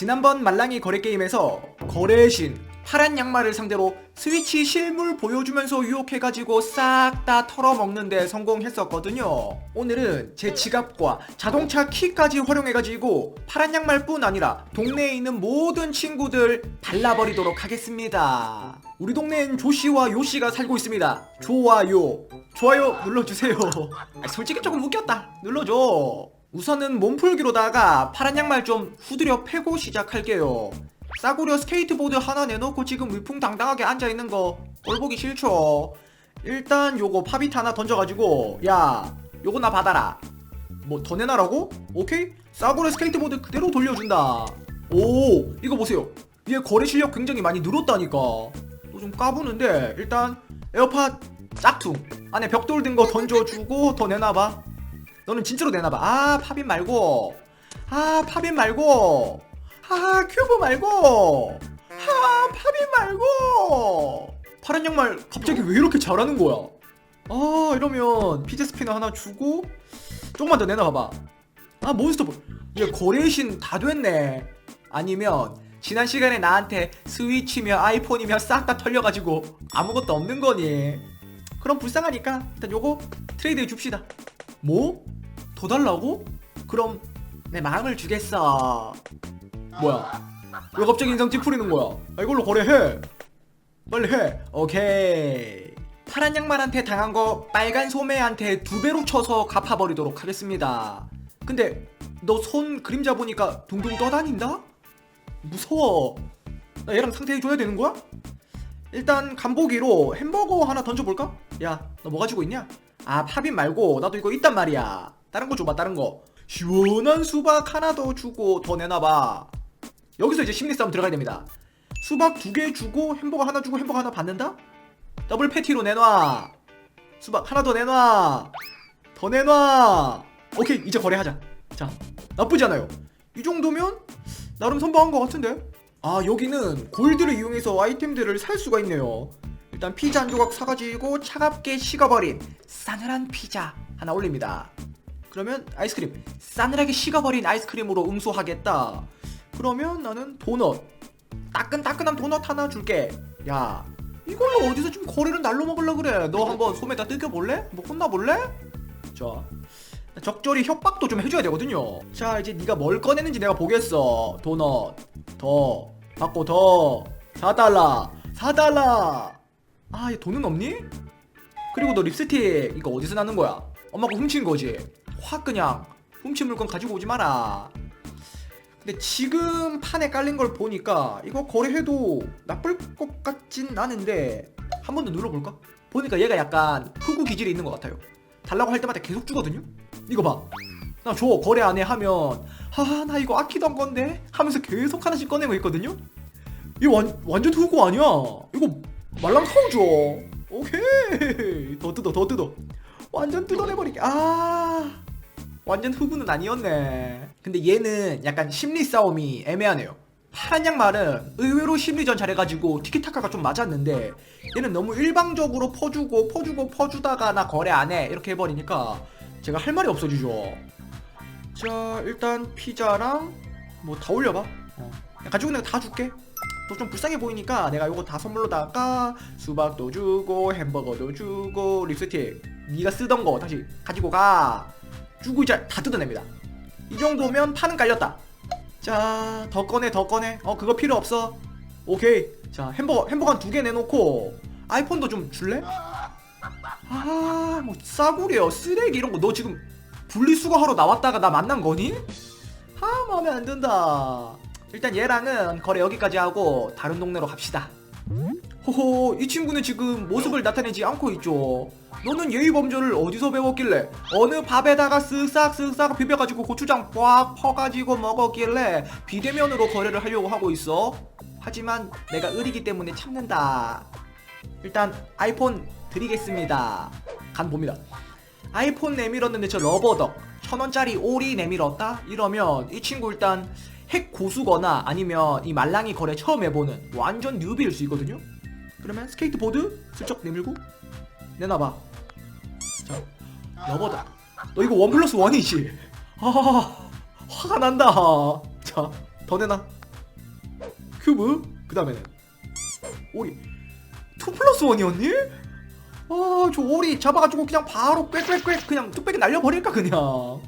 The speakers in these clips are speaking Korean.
지난번 말랑이 거래 게임에서 거래신 파란 양말을 상대로 스위치 실물 보여주면서 유혹해가지고 싹 다 털어먹는데 성공했었거든요. 오늘은 제 지갑과 자동차 키까지 활용해가지고 파란 양말뿐 아니라 동네에 있는 모든 친구들 발라버리도록 하겠습니다. 우리 동네엔 조씨와 요씨가 살고 있습니다. 좋아요. 좋아요 눌러주세요. 아, 솔직히 조금 웃겼다. 눌러줘. 우선은 몸풀기로다가 파란 양말 좀 후드려 패고 시작할게요. 싸구려 스케이트보드 하나 내놓고 지금 위풍당당하게 앉아있는 거 꼴보기 싫죠. 일단 요거 팝잇 하나 던져가지고 야 요거 나 받아라. 뭐 더 내놔라고? 오케이? 싸구려 스케이트보드 그대로 돌려준다. 오 이거 보세요. 얘 거래 실력 굉장히 많이 늘었다니까. 또 좀 까부는데 일단 에어팟 짝퉁 안에 벽돌 든 거 던져주고 더 내놔봐. 너는 진짜로 내놔봐. 아 팝잇 말고 아 팝잇 말고 아 큐브 말고 아 팝잇 말고 파란 양말 갑자기 왜 이렇게 잘하는 거야? 아 이러면 피제 스피너 하나 주고 조금만 더 내놔봐봐. 아 몬스터볼 얘 거래신 다 됐네. 아니면 지난 시간에 나한테 스위치며 아이폰이며 싹 다 털려가지고 아무것도 없는 거니. 그럼 불쌍하니까 일단 요거 트레이드해 줍시다. 뭐? 더 달라고? 그럼 내 마음을 주겠어. 뭐야? 왜 갑자기 인상 찌푸리는 거야? 아, 이걸로 거래해. 빨리 해. 오케이. 파란 양말한테 당한 거 빨간 소매한테 두 배로 쳐서 갚아버리도록 하겠습니다. 근데 너 손 그림자 보니까 둥둥 떠다닌다? 무서워. 나 얘랑 상태해줘야 되는 거야? 일단 간보기로 햄버거 하나 던져볼까? 야, 너 뭐 가지고 있냐? 아, 팝잇 말고 나도 이거 있단 말이야. 다른 거 줘봐, 다른 거. 시원한 수박 하나 더 주고 더 내놔봐. 여기서 이제 심리 싸움 들어가야 됩니다. 수박 두 개 주고 햄버거 하나 주고 햄버거 하나 받는다? 더블 패티로 내놔. 수박 하나 더 내놔. 더 내놔. 오케이, 이제 거래하자. 자, 나쁘지 않아요. 이 정도면 나름 선방한 것 같은데? 아, 여기는 골드를 이용해서 아이템들을 살 수가 있네요. 일단 피자 한 조각 사가지고 차갑게 식어버린 싸늘한 피자 하나 올립니다. 그러면 아이스크림 싸늘하게 식어버린 아이스크림으로 응수하겠다. 그러면 나는 도넛 따끈따끈한 도넛 하나 줄게. 야 이걸로 어디서 좀 거리를 날로 먹으려 그래. 너 한번 소매다 뜯겨볼래? 뭐 혼나볼래? 자 적절히 협박도 좀 해줘야 되거든요. 자 이제 네가 뭘 꺼내는지 내가 보겠어. 도넛 더 받고 더 4달러 4달러 아얘 돈은 없니? 그리고 너 립스틱 이거 어디서 나는 거야? 엄마가 훔친 거지? 확 그냥 훔친 물건 가지고 오지 마라. 근데 지금 판에 깔린 걸 보니까 이거 거래해도 나쁠 것 같진 않은데 한 번 더 눌러볼까? 보니까 얘가 약간 흑우 기질이 있는 것 같아요. 달라고 할 때마다 계속 주거든요. 이거 봐. 나 줘 거래 안 해 하면 하하 나 이거 아끼던 건데 하면서 계속 하나씩 꺼내고 있거든요. 이거 완, 완전 흑우 아니야. 이거 말랑 사오죠. 오케이 더 뜯어 더 뜯어. 완전 뜯어내버리게. 아 완전 흑우는 아니었네. 근데 얘는 약간 심리 싸움이 애매하네요. 파란 양말은 의외로 심리전 잘해가지고 티키타카가 좀 맞았는데 얘는 너무 일방적으로 퍼주고 퍼주고 퍼주다가 나 거래 안 해 이렇게 해버리니까 제가 할 말이 없어지죠. 자 일단 피자랑 뭐 다 올려봐. 어. 가지고 있는 거다 줄게. 또 좀 불쌍해 보이니까 내가 요거 다 선물로다가 수박도 주고 햄버거도 주고 립스틱 네가 쓰던 거 다시 가지고 가. 주고 이제 다 뜯어냅니다. 이 정도면 판은 깔렸다. 자, 더 꺼내, 더 꺼내. 어, 그거 필요 없어. 오케이. 자, 햄버거, 햄버거 한 두 개 내놓고 아이폰도 좀 줄래? 아, 뭐 싸구려, 쓰레기 이런 거 너 지금 분리수거 하러 나왔다가 나 만난 거니? 아, 마음에 안 든다. 일단 얘랑은 거래 여기까지 하고 다른 동네로 갑시다. 호호, 이 친구는 지금 모습을 나타내지 않고 있죠. 너는 예의 범절을 어디서 배웠길래 어느 밥에다가 쓱싹 쓱싹 비벼가지고 고추장 꽉 퍼가지고 먹었길래 비대면으로 거래를 하려고 하고 있어. 하지만 내가 의리기 때문에 참는다. 일단 아이폰 드리겠습니다. 간 봅니다. 아이폰 내밀었는데 저 러버덕 천 원짜리 오리 내밀었다? 이러면 이 친구 일단 핵 고수거나 아니면 이 말랑이 거래 처음 해보는 완전 뉴비일 수 있거든요. 그러면 스케이트보드 슬쩍 내밀고 내놔봐. 자, 러버다. 너 이거 원 플러스 원이지? 아, 화가 난다. 자, 더 내놔. 큐브 그 다음에는 오리 2 플러스 1이었니? 아저 오리 잡아가지고 그냥 바로 꽥꽥꽥 그냥 뚝배기 날려버릴까 그냥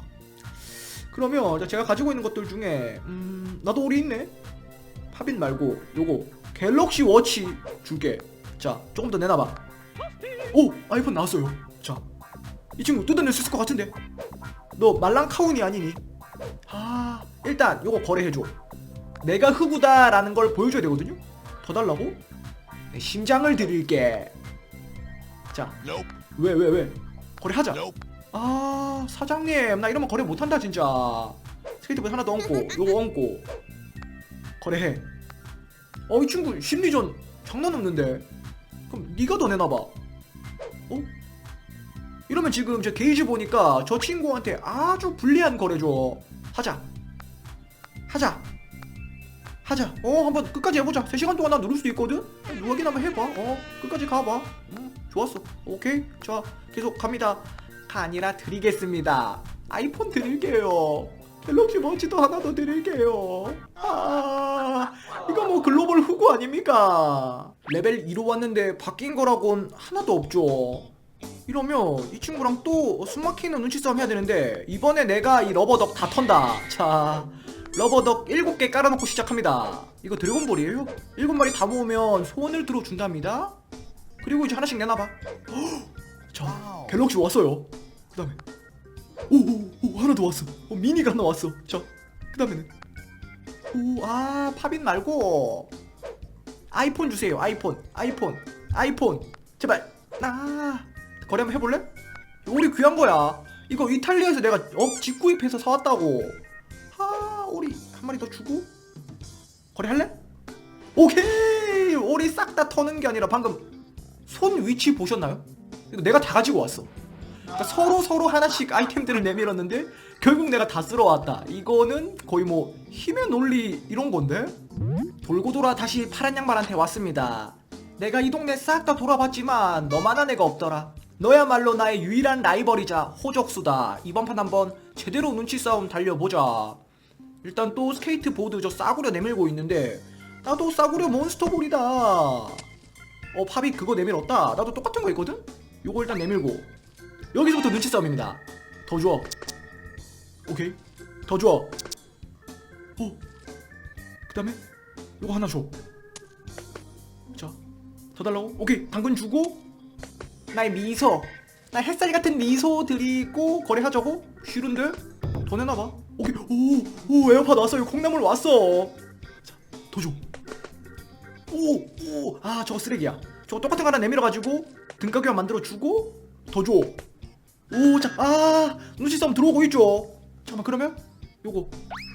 그러면 자, 제가 가지고 있는 것들 중에 음 나도 오리 있네 팝인 말고 요거 갤럭시 워치 줄게 자 조금 더 내놔봐. 오 아이폰 나왔어요. 자 이 친구 뜯어낼 수 있을 것 같은데? 너 말랑카운이 아니니? 아 일단 요거 거래해줘. 내가 흑우다라는 걸 보여줘야 되거든요? 더 달라고? 내 심장을 드릴게. 자. 왜 왜 왜? 거래하자. 아 사장님 나 이러면 거래 못한다 진짜. 스케이트보드 하나 더 얹고 요거 얹고. 거래해 어 이 친구 심리전 장난 없는데. 그럼 네가 더 내놔봐. 어? 이러면 지금 제 게이지 보니까 저 친구한테 아주 불리한 거래죠 하자. 하자. 하자. 어 한번 끝까지 해보자. 3시간 동안 나 누를 수도 있거든? 확인 한번 해봐. 어 끝까지 가봐. 음 좋았어. 오케이. 자 계속 갑니다. 가 아니라 드리겠습니다. 아이폰 드릴게요. 갤럭시 워치도 하나 더 드릴게요. 아 이거 뭐 글로벌 후구 아닙니까? 레벨 2로 왔는데 바뀐 거라곤 하나도 없죠. 이러면 이 친구랑 또 숨막히는 눈치 싸움 해야 되는데 이번에 내가 이 러버덕 다 턴다. 자 러버덕 7개 깔아놓고 시작합니다. 이거 드래곤볼이에요? 7마리 다 모으면 소원을 들어준답니다. 그리고 이제 하나씩 내놔봐. 자 갤럭시 왔어요. 그 다음에 오오오 하나 더 왔어. 어, 미니가 하나 왔어. 자 그 다음에는 오 아 팝인 말고. 아이폰 주세요 아이폰 아이폰 아이폰. 제발. 아 거래 한번 해볼래? 우리 귀한 거야. 이거 이탈리아에서 내가 업 직구입해서 사왔다고. 아 오리 한 마리 더 주고. 거래 할래? 오케이! 오리 싹 다 터는 게 아니라 방금 손 위치 보셨나요? 이거 내가 다 가지고 왔어 그러니까 서로 서로 하나씩 아이템들을 내밀었는데 결국 내가 다 쓸어왔다. 이거는 거의 뭐 힘의 논리 이런 건데? 돌고 돌아 다시 파란 양말한테 왔습니다. 내가 이 동네 싹 다 돌아봤지만 너만한 애가 없더라. 너야말로 나의 유일한 라이벌이자 호적수다. 이번 판 한번 제대로 눈치 싸움 달려보자. 일단 또 스케이트보드 저 싸구려 내밀고 있는데 나도 싸구려 몬스터볼이다. 어 팝이 그거 내밀었다. 나도 똑같은 거 있거든? 요거 일단 내밀고 여기서부터 눈치 싸움입니다 더 줘. 오케이 더 줘. 어. 그 다음에 요거 하나 줘. 자, 더 달라고? 오케이 당근 주고 나의 미소 나 햇살 같은 미소 드리고 거래하자고? 싫은데? 더 내놔 봐 오케이 오 오 에어팟 왔어 요 콩나물 왔어 자 더 줘. 오, 오, 아, 저거 쓰레기야. 저거 똑같은 거 하나 내밀어 가지고 등가교환 만들어 주고 더 줘. 오, 자, 아, 눈치 싸움 들어오고 있죠. 잠깐만, 그러면 요거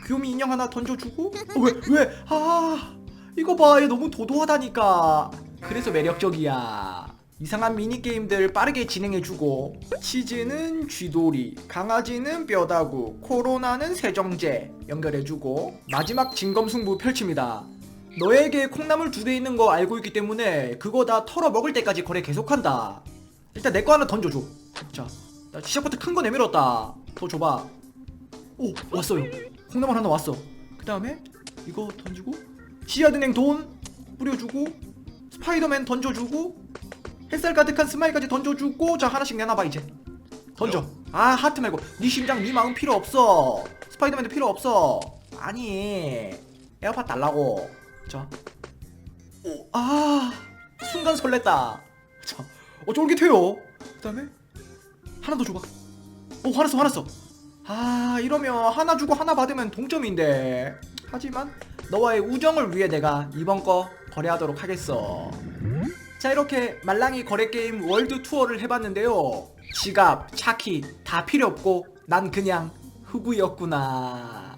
귀요미 인형 하나 던져주고 어, 왜, 왜, 아, 이거 봐, 얘 너무 도도하다니까. 그래서 매력적이야. 이상한 미니게임들 빠르게 진행해주고 치즈는 쥐돌이, 강아지는 뼈다구, 코로나는 세정제 연결해주고 마지막 진검승부 펼칩니다. 너에게 콩나물 두 개 있는 거 알고 있기 때문에 그거 다 털어 먹을 때까지 거래 계속한다. 일단 내 거 하나 던져줘. 자, 나 시작부터 큰 거 내밀었다. 더 줘봐. 오, 왔어요. 콩나물 하나 왔어. 그 다음에 이거 던지고 씨앗은행 돈 뿌려주고 스파이더맨 던져주고 햇살 가득한 스마일까지 던져주고 자 하나씩 내놔봐 이제. 던져. 아 하트 말고 네 심장 네 마음 필요 없어. 스파이더맨도 필요 없어. 아니 에어팟 달라고. 자. 오, 아, 순간 설렜다. 자, 어, 쫄깃해요. 그 다음에, 하나 더 줘봐. 오, 화났어, 화났어. 아, 이러면 하나 주고 하나 받으면 동점인데. 하지만, 너와의 우정을 위해 내가 이번 거 거래하도록 하겠어. 자, 이렇게 말랑이 거래게임 월드 투어를 해봤는데요. 지갑, 차키, 다 필요 없고, 난 그냥 흑우였구나.